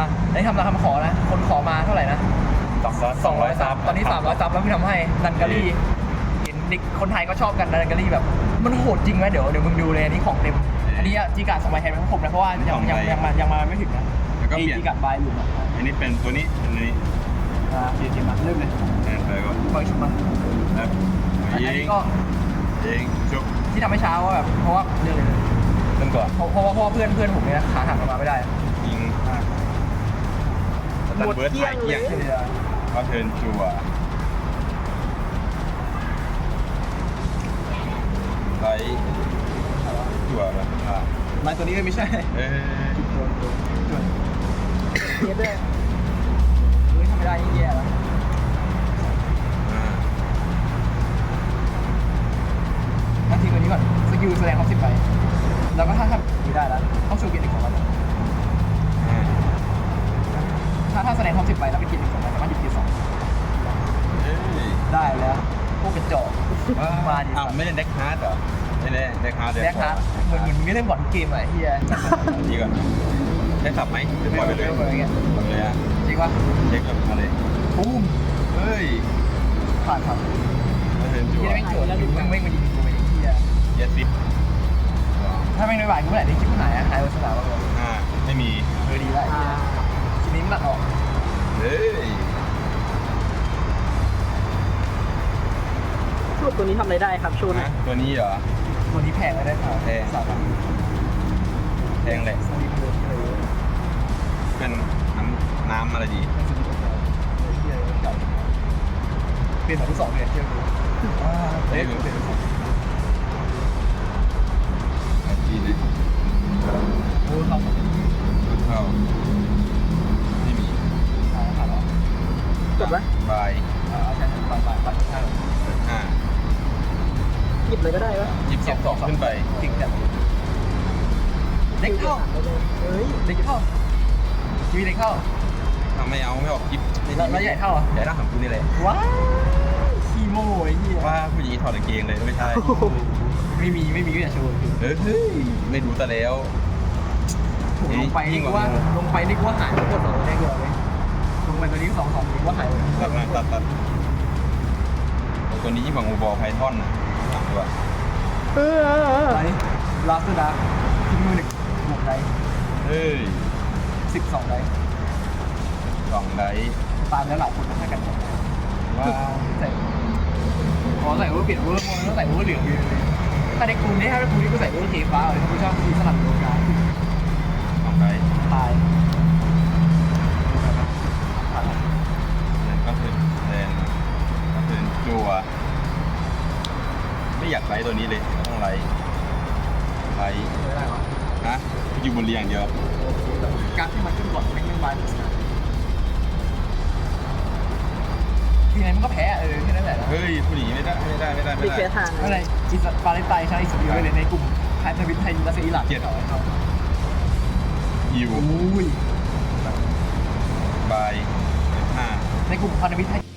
อะอันนี้ทำราคาขอนะ คนขอมาเท่าไหร่นะสองร้อยสองร้อยซับตอนนี้สามร้อยซับแล้วพี่ทำให้นันการีเห็นเด็กคนไทยก็ชอบกันนันการีแบบ มันโหดจริงไหมเดี๋ยวเดี๋ยวมึงดูเลยอันนี้ของเต็ม อันนี้จีการสมัยไทยเป็นผมนะเพราะว่ายังยังยังมายังมาไม่ถึงนะแล้วก็เปลี่ยน จีการบายอยู่อะอันนี้เป็นตัวนี้อันนี้อ่าเปลี่ยนเกมมาเริ่มเลยแอนไปก่อนเปิดชุดมาครับอันยินี้งก็ยิงชุบที่ทำให้ช้าว่าแบบเพราะว่าเรื่องเลยเริ่มก่อนเพราะเพราะว่าเพราะว่าเพื่อนเพื่อนผมเนี่ยนะขาหักออกมาไม่ได้ยิง สตันเบิร์ดถ่ายเกียงเดี๋ยก็เทินจัวไลท์จัวแบบอ่าลตัวนี้ไม่ใช่เอ้ยจวนเย็ด้วยเฮ้ยทำไม่ได้ยิ่งแย่แล้วอ่างั้นทิ้งตัวนี้ก่อน สกิลแสดงความสิบไป แล้วก็ถ้าทำนี้ได้แล้ว ต้องชว์เกียรติหนึ่งของมันอ่ ถ้าถ้าแสดงความสิบไปแล้วเป็นเกียรติหนึ่งของมันสามารถหยิบเกียรติสองเอ้ยได้แล้วพวกกระจอกมาดิอ้าวไม่เล่นเด็กฮาร์ดเหรอไม่เล่นเด็กฮาร์ดแดกฮาร์ดเหมือนเหมือนไม่เล่นบอลเกมอะเฮียดีก่อนได้สับไหมหรือปล่อยไปเลยปล่อยไปเลยปล่อยไปเลยอะจริงปะเช็คแบบมาเลยปุ้มเฮ้ยผ่านผ่านก็เทิร์นจัเฮีวยแม่งโจทย์แล้วดูแม่งไม่มายิงกูไปเฮียเยสซิปถ้าแม่งไม่ไหวกูเมื่อไหร่ได้คลิปไหนอะหายไปสนามบ้างเลย ตัวนี้ทำอะไรได้ครับโชว์หน่อนะยตัวนี้เหรอ ตัวนี้แพงเลยได้ครับแพง สามพันแทงเลย สลิปเลยเลยเป็นน้ำน้ำอะไรดี เป็นสลิปเลยเฮียเก่าเปลี่ยนแบบทุกสองเดือนเที่ยวดูอ่าเอ๊ะ เปลี่ยนทุกสองดีเลยโอ้เข้าเข้าไม่มีผ่านแล้วผ่านแล้วจบไหมบายอ่าใช่ผ่านผ่านผ่านผ่านห้า หยิบเลยก็ได้ปะยี่สิบสองขึ้นไปจริงจังเด็กเข้าเฮ้ยเด็กเข้าชีวิตเด็กเข้าทำไม่เอาไม่ออกยิบแล้วแล้วใหญ่เท่าอะใหญ่เท่าของกูนี่แหละว้าวขี้โม่ไอ้เหี้ยว่าผู้หญิงถอดกางเกงเลยไม่ใช่ไม่มีไม่มีก็อย่าโชว์เฮ้ยไม่รู้แต่แล้วถูกลงไปยิ่นี่งกกูว่าว่าลงไปนี่กูว่าหายไปหมดสองได้เกือบเลยลงไปตัวนี้สองสองนี่กูว่าหายไปตัดมาตัดตัดตัวนี้ยิ่งกว่างูบอลไพทอนนะ สามตัวเออไปลาสดาทิ้งมือหนึ่งบวกได้เฮ้ยสิบสองได้สองไดตามแล้วหลายคนให้กันหมดว้าวใส่ขอใส่เวอร์เปลี่ยนเวอร์มองแล้วใส่เวอร์เหลืองอยู่เลยถ้าในกลุ่มนี้ถ้าในกลุ่มนี้กูใส่เวอร์เทฟ้าเลยกูชอบสีสลับโลกาสองไดตาย ไม่อยากไลท์ตัวนี้เลยต้องไลท์ไลท์ไม่ได้หรอนะอยู่บนเรียงเดียวการที่มันขึ้นก่อนไม่ขึ้นมาทีไหนมันก็แพ้เออแค่นั้นแหละเฮ้ยผู้หญิงไม่ได้ไม่ได้ไม่ได้ไม่มีได้แค่ทางอะไรอิสปาเลสไตน์ชนะอิสราเอลเลยในกลุ่มไทยทวิตไทยรัสเซียอิหร่านยิวอุ้ยบายห้าในกลุ่มพันธมิตรไทย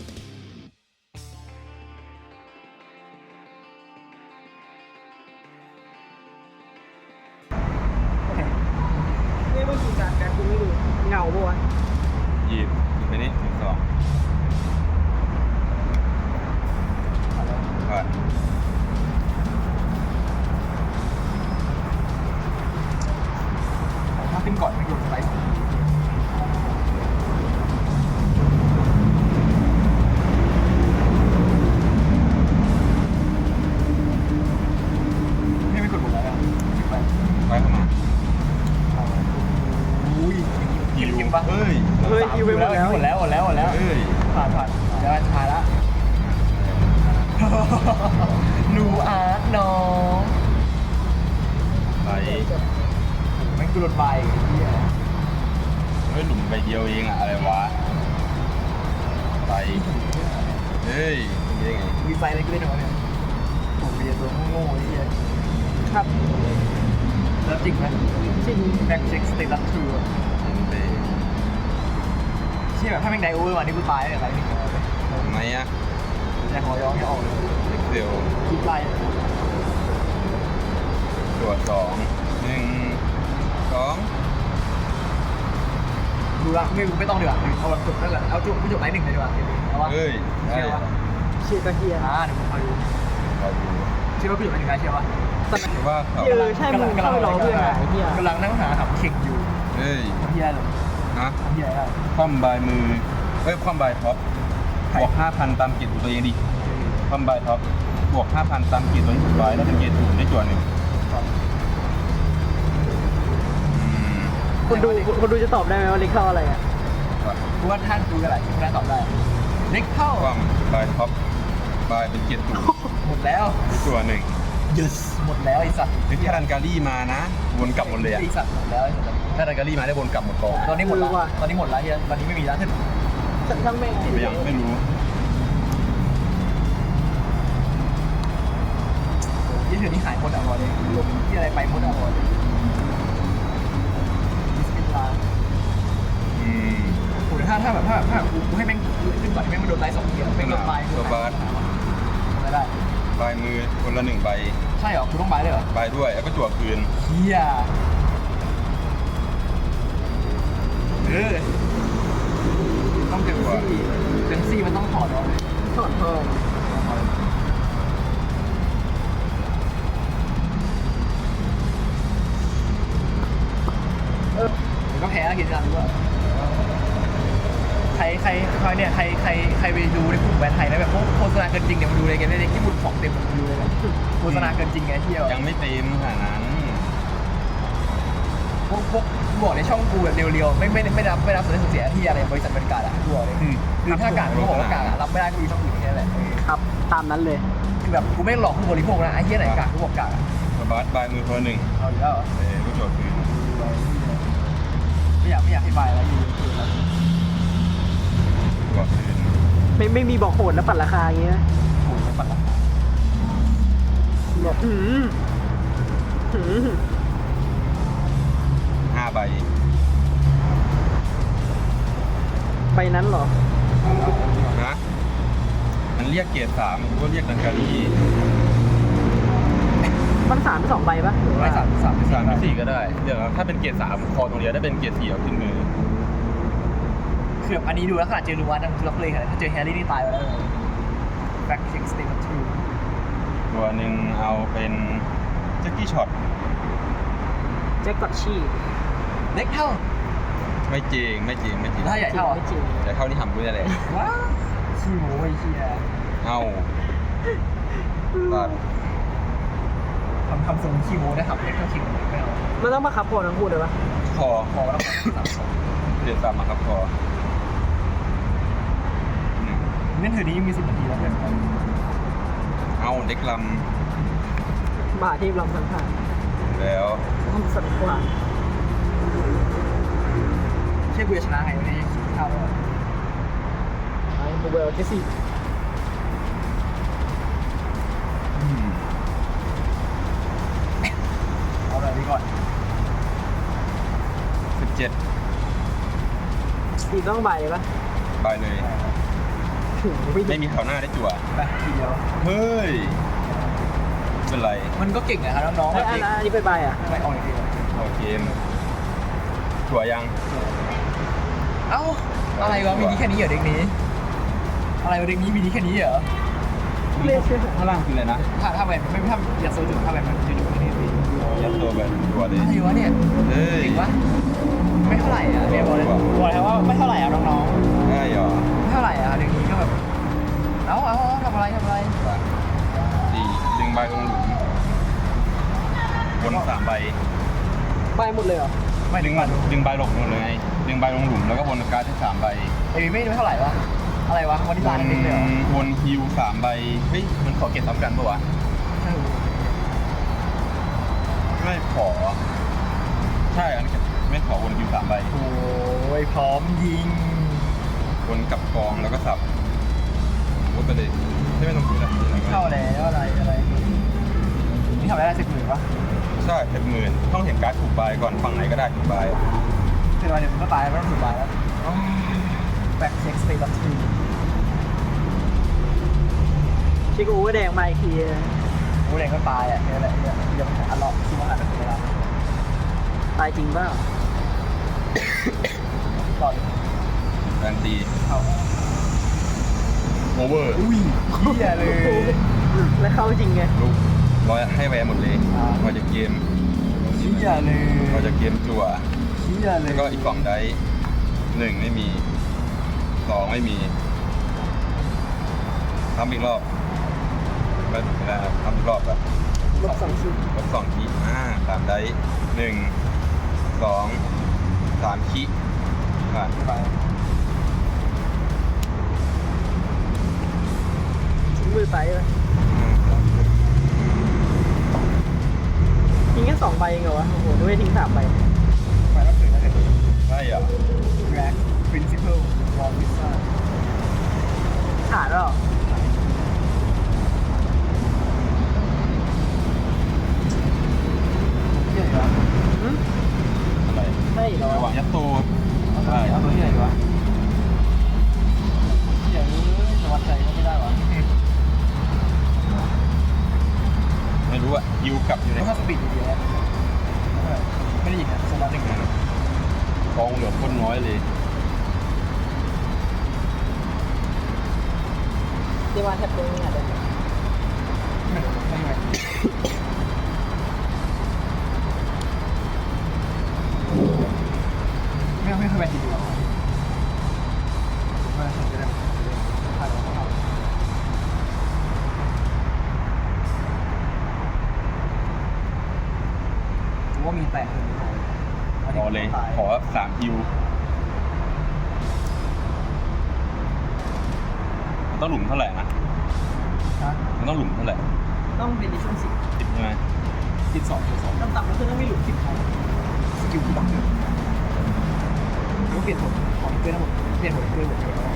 ไฟอะไรกูเล่นหรอเนี่ยผมเรียนตัวโง่ๆไอ้เหี้ยครับแล้วจริงไหมจริงแบ็คเช็คสเตตัสทรูมันไปเชี่ยแบบถ้าแม่งไดโอเวอร์วันนี้กูตายเลยอะไรนี่ทำไมอะแต่หอยองจะออกเลยเอ็กเซลคิดไล่ตรวจสองหนึ่งสองดูว่าไม่ไม่ต้องดีกว่าเอาแบบจบแล้วแหละเอาจบไม่จบไลน์หนึ่งเลยดีกว่าเอาวะเฮ้ยได้ เชื่อวะเชียร์กระเทียอ่าเดี๋ยวผมคอยดูคอยดูเชื่อว่าพี่จบไลน์หนึ่งได้เชื่อวะแต่ว่าเขาเออใช่มึงเข้าไปรอเพื่อนอะไอ้เหี้ยกำลังนั่งหาขับเข่งอยู่เฮ้ยทำเหี้ยเลยนะทำเหี้ยอะไรคว่ำบายมือเอ้ยคว่ำบายท็อปบวกห้าพันตามกิจของตัวเองดิคว่ำบายท็อปบวกห้าพันตามกิจตัวที่ถูกบายแล้วเป็นเกียรติศูนย์ได้จวนหนึ่งอืมคนดูคนดูจะตอบได้ไหมว่าเล็กเข้าอะไรอะว่ะกูว่าท่านดูกันหลายคนน่าตอบได้เล็กเข้าคว่ำบายท็อป บายเป็นเกียรติศูนย์หมดแล้วได้จวนหนึ่ง yes หมดแล้วไอ้สัตว์คือถ้าดันการีมานะ วนกลับหมดเลยอะไอ้สัตว์หมดแล้วไอ้สัตว์ถ้าดันการีมาได้วนกลับหมดกองตอนนี้หมดแล้วตอนนี้หมดแล้วเฮียตอนนี้ไม่มีแล้วถึงฉันทั้งแม่งไม่ยังไม่รู้ยี่สิบนี้หายหมดอะบอลเลยลงที่อะไรไปหมดอะบอลเลยบิสมิลลาห์อืมโอ้ยถ้าถ้าแบบถ้าถ้ากูกูให้แม่งขึ้นก่อนแม่งไม่โดนไล่สองเกียร์แม่งโดนไล่ตัวบาส ไม่ได้บายมือคนละหนึ่งใบ ใช่เหรอกูต้องบายเลยเหรอใบด้วย แล้วก็จั่วคืน เฮียเออต้องเจอซี่เจนซี่มันต้องถอดออกเลยถอดทองเออเดี๋ยวก็แพ้แล้วกินกันด้วยใค รใครใครเนี่ยใครใครใครไปดูในกลุ่มแบรนด์ไทยนะแบบพวกโฆษณาเกินจริงเนี่ยมาดูเลยกันได้เลยญี่ปุ่นของเต็มมาดูเลยกันโฆษณาเกินจริงไงเที่ยวยังไม่เต็มขนาดนั้นพวกพวกบอกในช่องกูแบบเรียวๆไม่ไม่ไม่รับไม่รับส่วนได้ส่วนเสียที่อะไรบริษัทบริการอะกูบอกเลยอืมคือถ้ากาดเขาบอกว่ากาดอะรับไม่ได้ก็มีช่องอื่นแค่นั้นแหละเออครับตามนั้นเลยคือแบบกูไม่หลอกผู้บริโภคนะไอ้เหี้ยไหนกาดกูบอกกาดอะตัวบาสบายมือคนละหนึ่งเอาอีกแล้วเหรอเออก็จั่วคืนไม่อยากไม่อยากให้บายแล้วอยู่อยู่ ไม่ไม่มีบอกโหดแล้วปัดราคาอย่างเงี้ยโอ้โหปัดละบอกหืมหืมห้าใบไปนั้นเหรอ นะ มันเรียกเกียรติสามก็เรียกดังการีมันสามสองใบปะหรือไม่ว่าสามสามสามสี่ก็ได้เดี๋ยวนะถ้าเป็นเกียรติสามคอตรงเดียวได้เป็นเกียรติสี่เอาขึ้นมือ คือแบบอันนี้ดูแล้วขนาดเจอลูวานั่งล็อกเลยขนาดถ้าเจอแฮร์รี่นี่ตายไปแล้วแบ็คเช็คสเตตัสทูตัวหนึ่งเอาเป็นแจ็คกี้ช็อตแจ็คกอตชี่เล็กเท่าไม่จริงไม่จริงไม่จริงถ้าใหญ่เท่าอะไม่จริงแต่เท่าที่ทำด้วยอะไรว้าวขี้โม้ไอ้เหี้ยเอาตัดทำทำทรงขี้โม้ได้ครับเล็กเท่าขี้โม้ไม่เอามันต้องมาขับโคนทั้งคู่เลยปะคอพอแล้วสามสองเกียรติสามมาครับคอหนึ่ง เล่นเธอนี้ยังมีสิบนาทีแล้วเพื่อนเอาเด็กลบาเทพลำสังขารำแล้วต้องสันกว่าเชื่อกูจะชนะไงวันนี้คิดข้าวแล้วไอ้บูเบลเจสซี่อืมเอาเลยดีก่อนสิบเจ็ดตีต้องใบปะใบเลย ถึงไม่ไม่มีแถวหน้าได้จั่วไปทีเดียวเฮ้ยเป็นไรมันก็เก่งนะครับน้องๆไอ้แบบอันเก่งอันนี้ไปใบอะไม่ออกอย่างเดียวโอเกมจั่วยังเอ้าอะไรวะมีดีแค่นี้เหรอเด็กนี้ อะไรวะเด็กนี้มีดีแค่นี้เหรอเล่นเชื่อข้างล่างคืออะไรนะถ้าถ้าแบบไม่ถ้าอยากซื้อถึงถ้าแบบมันจะอยู่แค่นี้พี่ยัดตัวแบบจั่วเลยอะไรวะเนี่ยเฮ้ยเก่งวะไม่เท่าไหร่อะเนี่ยบอกเลยบอกเลยว่าไม่เท่าไหร่อะน้องได้เหรอๆไม่เท่าไหร่อ่ อาเอาทำอะไรทำอะไรสี่ดึงใบลงหลุมวนสามใบ ใบหมดเลยเหรอ ไม่ดึดึงงมามาดึงใบหลบหมดเลยไงดึงใบลงหลุมแล้วก็วนการ์ดที่สามใบไอ้ไม่ไม่เท่าไหร่วะ อะไรวะวันนี้วลานนนิดเลยเหรอวนฮิวสามใบ เฮ้ยมันขอเก็บซ้ำกันปะวะไม่รู้ไม่ขอ ใช่อันนี้ไม่ขอวนฮิวสามใบ โอ้ยพร้อมยิง วนกลับกองแล้วก็สับวนไปเลย ไม่ไม่ต้องดูนะเข้าแล้วอะไรอะไรนี่ทำได้ได้สิบหมื่นปะใช่เป็นหมื่นต้องเห็นการ์ดถูกใบก่อนฝั่งไหนก็ได้ถูกใบคือวันเดี๋ยวมันก็ตายไม่ต้องถูกบายแล้วแบ็คเช็คสเตตัสทีชิคโอเวอร์แดงมาอีกทีโอ้แดงก็ตายอะแค่นั้นแหละเนี่ยยังไม่อันล็อกคิดว่าหันไปถึงเวลาตายจริงเปล่าต่อเลยการันตีเข้า โอเวอร์อุ้ยเฮียเลยแล้วเข้าจริงไงลูกร้อยให้แวร์หมดเลยอ่าพอจากเกมเฮียเลยพอจากเกมจั่วเฮียเลยแล้วก็อีกกล่องได้หนึ่งไม่มีสองไม่มีทำอีกรอบแล้วเวลาทำอีกรอบแบบลบสองชิ้นลบสองคีอ่าสามได้หนึ่งสองสามคีผ่านไป มือไปเลยอ่าทิ้งแค่สองใบเองเหรอวะ โอ้โหด้วยทิ้งสามใบไปรับถึงแล้วเถอะใช่เหรอ Drag Principal Raw Pizza ขาดแล้วเหรอ รู้ว่ามีแตกเลยขอเลยขอสามฮิวมันต้องหลุมเท่าไหร่นะฮะมันต้องหลุมเท่าไหร่ต้องเป็นดิชั่นสิบสิบใช่ไหมติดสองติดสองต่ำๆก็คือต้องไม่หลุดสิบครั้งสกิลที่บังเกิดแล้วเปลี่ยนผลของเพื่อนทั้งหมดเปลี่ยนผลเพื่อนหมดเลย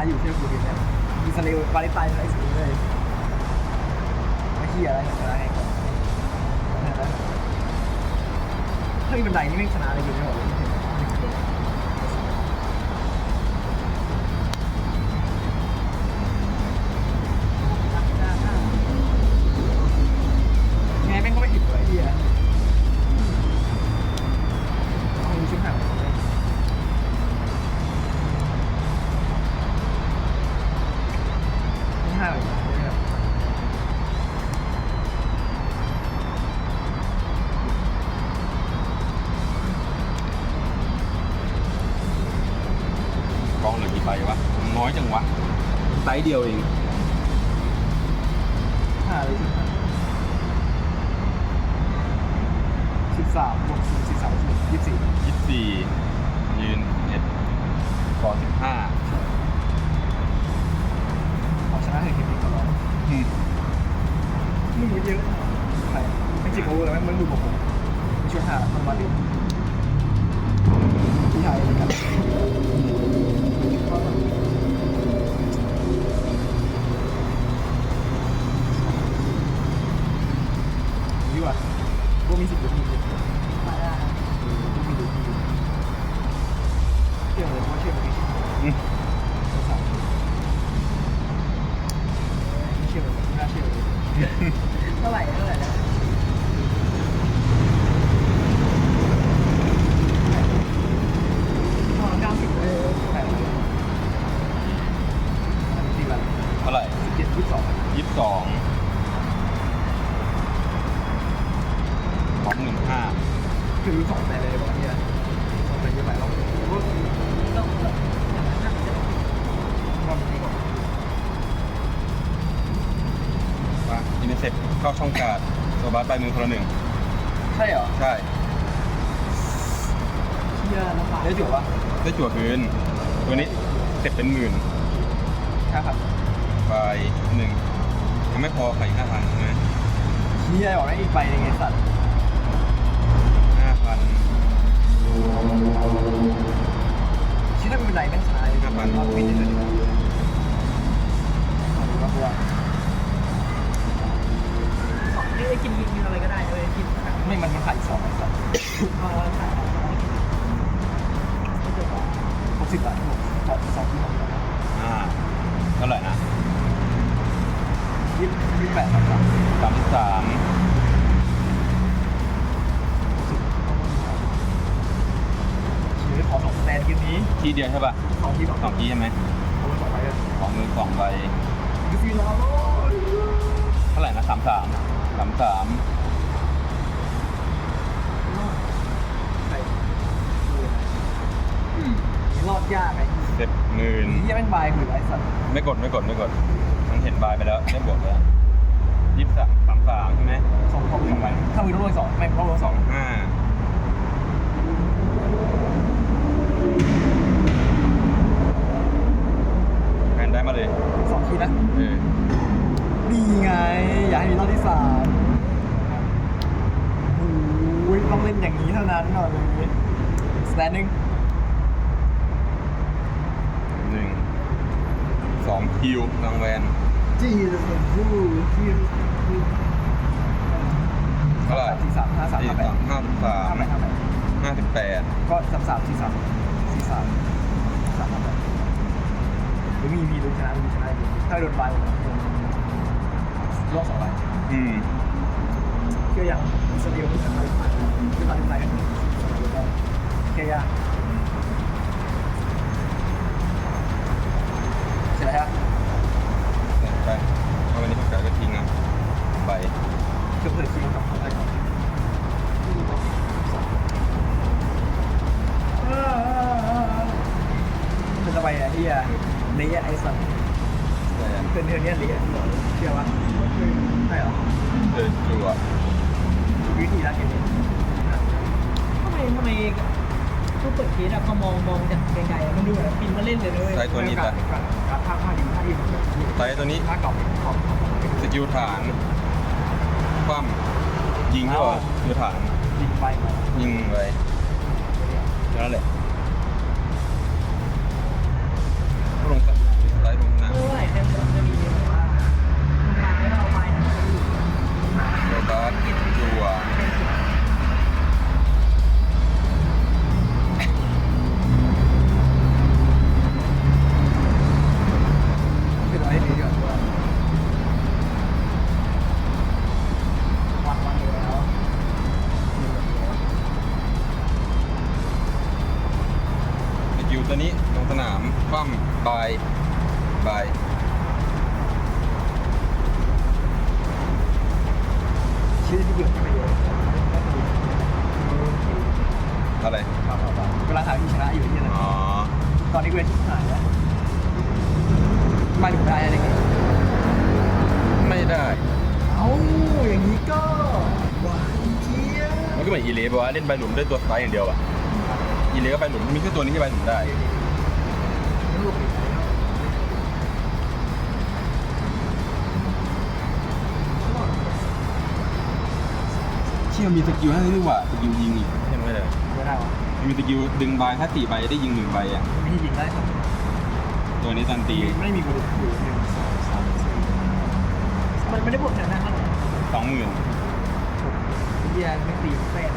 นะอยู่เชื่อกูดิเนี่ยมีสเลววาเลนไทน์อะไรสุดเลยไม่เฮียอะไรชนะไงก่อนเฮ้ยบันไดนี่ไม่ชนะเลยอยู่ไม่หมดเลย เยอะไม่จริงเวอร์ไหมมึงดูแบบผมช่วยหาทำมาดิ ยี่สิบสองยี่สิบสองของหนึ่งห้าคือสองแต่เลยบอกเนี่ยสองแต่เยอะไปแล้วต้องต้องอย่างนั้นน่าจะได้ว่ามันดีกว่ามาอินเตอร์เซ็ปเข้าช่องการ์ดตัวบัสใบมือคนละหนึ่ง ใช่เหรอใช่ เชี่ยลำบากได้จุ๋วะได้จั่วคืนตัวนี้เสร็จเป็นหมื่น ใช่ครับใบหนึ่ง ยังไม่พอขายห้าพันใช่ไหมเชี่ยบอกได้อีกใบหนึงไงสัตว์ห้าพันชี้ถ้าเป็นไรแม่งชนะเลยห้าพันว่าปิดได้เลยว่าว่าสองที่ได้กินกินกินอะไรก็ได้เลยกินแบบไม่มันมันขายสองไอ้สัตว์พอขายไม่จบหรอหกสิบบาท แปดครับสามสามชีวิตขอสองแตนเกมนี้ทีเดียวใช่ป่ะสองทีสองสองที่ใช่ไหมเอาไปสองไปเลยสองมือสองใบดิซีนอร์โเท่าไหร่นะสามสามสามสามรอดยากไอ้สิบหมื่นที่แม่งบายคือไอ้สัตว์ไม่กดไม่กดไม่กด มันเห็นบายไปแล้วได้บวกแล้ว ยี่สิบสามสามสามใช่ไหมสองสองสองใบถ้ามือต้องลงสองไม่ต้องลงสสองห้าแฟนได้มาเลยสองทีนะเออดีไง อย่าให้มีรอบที่สามโอ้ยต้องเล่นอย่างนี้เท่านั้นหน่อยเลยสแตนหนึ่ง หนึ่งสองคิวรางแวน จีสฟูที่ เท่าไหร่ ที่สามห้าสาม สี่ ห้าแปด สามห้าสิบสาม ห้าแปดห้าแปด ห้าสิบแปด ก็สามสามสี่สามสี่สามสามห้าแปดหรือ มีมีลุ้นชนะมีชนะอยู่ถ้าโดนไปรอบสองใบอืมเกี่ยวอย่างสเดียวที่ทำอะไรผ่านที่มาที่ไป ยิงด้วยสกิลฐานยิงไปมายิงไว้แค่นั้นแหละ ตอนนี้เวทีถ่ายแล้วมาถึงได้อะไรเงี้ยไม่ได้ เอ้าอย่างนี้ก็หวานเจี๊ยบมันก็เหมือนอีเลฟว่าเล่นใบหลุมด้วยตัวสไซส์อย่างเดียวอะอีเลฟก็ใบหลุมมีแค่ตัวนี้ที่ใบหลุมได้ลูกอีกแล้วเชี่ยมีสกิลให้ด้วยว่ะสกิลยิงอีกใช่ไหมเลยไม่ได้วะ มีสกิลดึงใบถ้าสี่ใบได้ยิงหนึ่งใบอะไม่ให้ยิงได้ครับตัวนี้ตันตีไม่ได้มีกูอยู่หนึ่งสองสามสี่มันไม่ได้บวกชนะมันสองหมื่นเฮียไม่ตีแฟน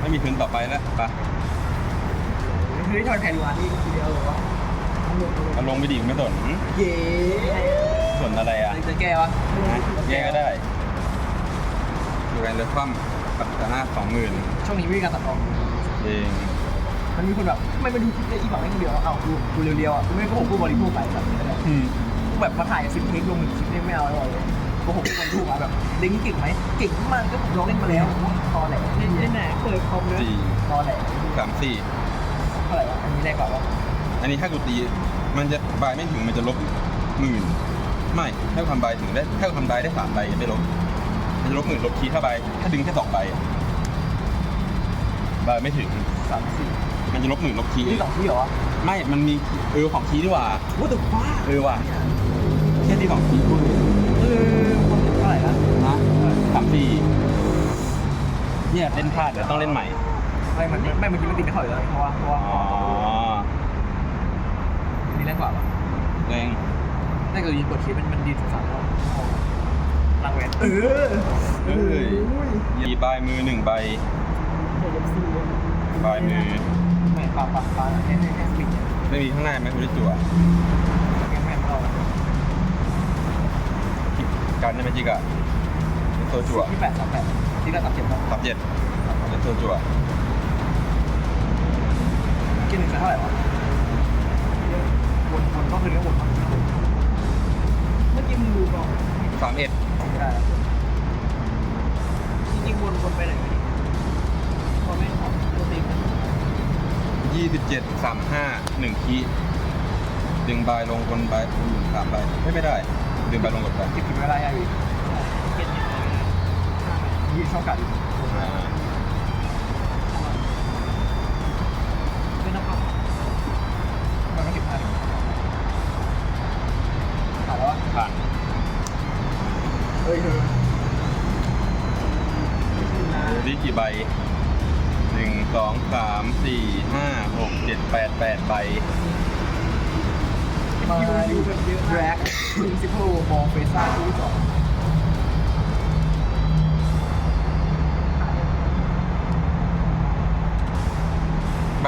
ไม่มีทุนต่อไปแล้วไปะเฮ้ยทอยแพนวานนี่ทีเดียวเหรอวะเอาลงไปดิไม่สนเย้สนอะไรอะจะแก้วะนะแย่ก็ได้ดูกันเลยคว่ำ ปัตตานาสองหมื่นช่วงนี้ไม่มีการตัดออกเองมันมีคนแบบทำไมมาดูคลิปได้อีบอกไม่คนเดียวเอ้าดูดูเรียวๆอะกูไม่โกหกผู้บริโภคไปแบบนี้แหละอืมกูแบบมาถ่ายสิบเทคลงหนึ่งคลิปเนี่ยไม่เอาเลยโกหกผู้บริโภคอะแบบเล่นเก่งไหมเก่งมากก็ผมลองเล่นมาแล้วตอแหลเล่นเล่นไหนเปิดคอมเลยสี่ตอแหลสามสี่เท่าไหร่วะอันนี้แรงกว่าวะอันนี้ถ้ากูตีมันจะใบไม่ถึงมันจะลบหมื่นไม่ถ้ากูทำใบถึงได้ถ้ากูทำใบได้สามใบยังไม่ลบมันจะ ลบหมื่นลบทีถ้าใบถ้าดึงแค่สองใบอะใบไม่ถึง สามสี่มันจะลบหมื่นลบทีนี่สองที่เหรอวะไม่ มันมีเออของทีดีกว่า ว่าแต่ฟ้าเออว่ะแค่ที่ของทีพูดเออคนเท่าไหร่นะนะสามสี่เนี่ยเล่นพลาดเดี๋ยวต้องเล่นใหม่ ไม่เหมือนไม่เมื่อกี้มันติดไม่ค่อยเลยเพราะว่าเพราะว่าอ๋ออันนี้แรงกว่าวะแรง น่าจะยิงกดคลิปมันมันดีสุดสามแล้ว ลังเวนเออเอ้ยยีใบมือหนึ่งใบเดี๋ยวจะซีใบมือไม่ปาปาปาให้ให้ให้สปิดเนี่ยไม่มีข้างหน้าไหมคุณได้จั่วแม่แม่เราการได้ไหมจิกอะเป็นตัวจั่วที่แปดสามแปดที่กระตับเจ็บครับตับเจ็ดเป็นตัวจั่วกินหนึ่งเท่าไหร่วะวนวนก็คือเรื่องวนครับเมื่อกี้มึงดูก่อน สามเอ็ดไม่ได้จริงๆวนวนไปไหนวะเนี่ยพอไม่ขอตัวตีมันยี่สิบเจ็ดสามห้าหนึ่งคีดึงใบลงบนใบอยู่สามใบไม่ไม่ได้ ดึงใบลงกดไปกินกินไม่ได้ยังอีกเก็ตเนี่ยห้าใบยี่ชอบกัด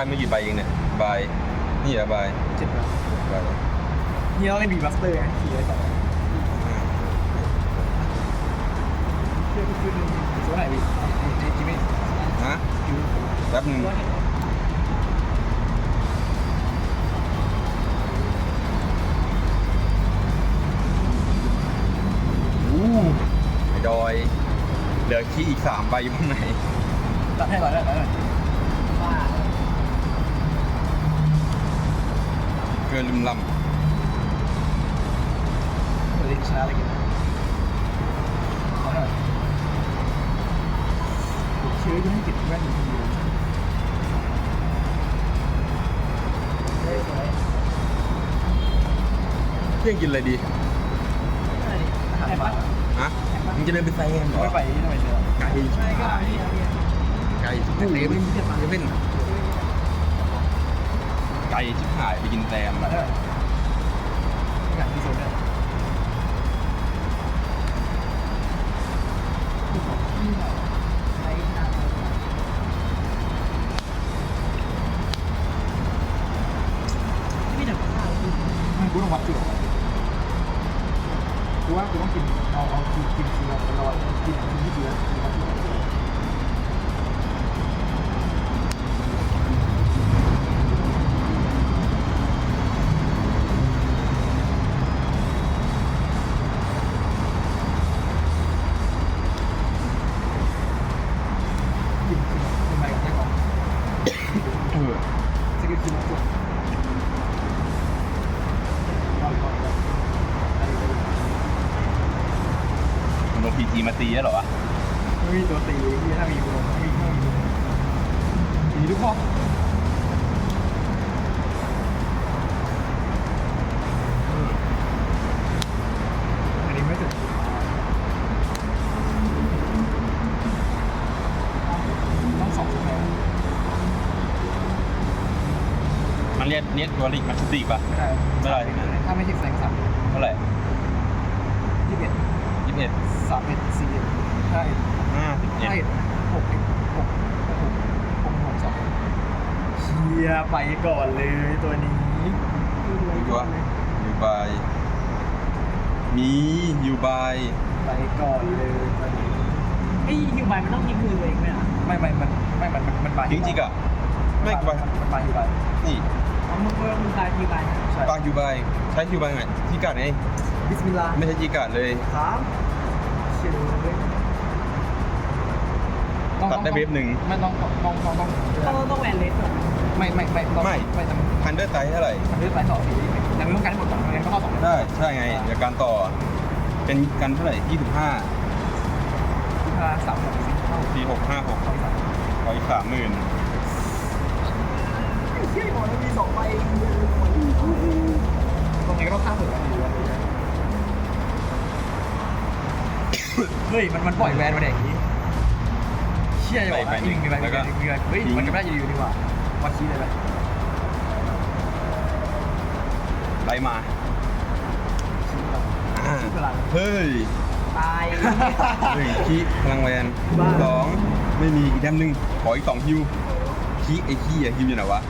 ไม่กี่ใบเองเนี่ยใบนี่เหรอใบเจ็ดแล้วใบนี่เราเล่นบีบัสเตอร์ไงขี่อะไรต่อเชื่อคือหนึ่งตัวไหนบีไอ้จิมมี่ฮะแป๊บหนึ่งตัวเห็นอู้ไอ้ดอย เหลือขี้อีกสามใบอยู่ข้างในตัดให้หน่อยได้ไหม เกินลืมลเฮ้ยชนะอะไรกันขอหน่อยเชื่อยังให้เก็บแว่นอยู่ดีเฮ้ยสวยำเที่ยงกินอะไรดีอะไรดิอาหารแอบป่าปะฮะมึงจะเดินไปไซแอนเหรอไม่ไปทำไมเชื่อไก่ใช่ก็เอาเนี่ยเอาเนี่ยไก่ชิบหายเซเว่น ไก่ชิบหายไปกินแตม มันเรียกเรียกตัวลิกมันสติป่ะไม่ได้ไม่ได้ถ้าไม่ถึงแสงสามเท่าไหร่ยี่สิบเอ็ดยี่สิบเอ็ดสามเอ็ดสี่เอ็ดห้าเอ็ดห้าสิบเอ็ดห้าเอ็ดหกเอ็ดหกหกหกหกสองเชียร์ไปก่อนเลยตัวนี้มีตัวยูบายมียูบายไปก่อนเลยตัวนี้ไอ้ฮิวบายมันต้องทิ้งมือตัวเองไหมอะไม่ไม่มันไม่มันมันไปทิ้งจิกอะไม่ไปมันไปอยู่ไปนี่ เอามือมือมือตายฮิวบายนะใช่ปากยูบายใช้ยูบายไงที่กัดไงบิสมิลลาห์ไม่ใช่จีกัดเลย สามเชียร์เลยตัดได้เวฟหนึ่ง ไม่ต้องต้องต้องต้องต้องต้องต้องแหวนเลสก่อนไม่ไม่ไม่ต้องไม่ ไม่ทำพันเดอร์ไซส์เท่าไหร่ทำด้วยสายต่อสีแต่ไม่ต้องการให้หมดก่อนไม่งั้นก็เข้าสองเลยได้ ใช่ไงเดี๋ยวการต่อ เป็นกันเท่าไหร่ยี่สิบห้าห้าสามหกสี่เข้าสี่หกห้าหกเข้าสามขออีกสามหมื่นเชี่ยหมอมันมีสองใบตรงนี้ก็ต้องข้ามหมดกันอยู่เฮ้ยมันมันปล่อยแวนมาเด็กนี้เชี่ยอย่าบอกนะอีกหนึ่งมีแวนมีแวนมีแวนเฮ้ยมันก็ไม่ได้อยู่ดีกว่าวัดชี้เลยไหมไล่มาชี้แบบอ่าชี้พลังเฮ้ยตายหนึ่งคีพลังแวนบ้าสองไม่มีอีกแต้มหนึ่งขออีกสองฮิวคีไอ้คีอะฮิวอยู่ไหนวะ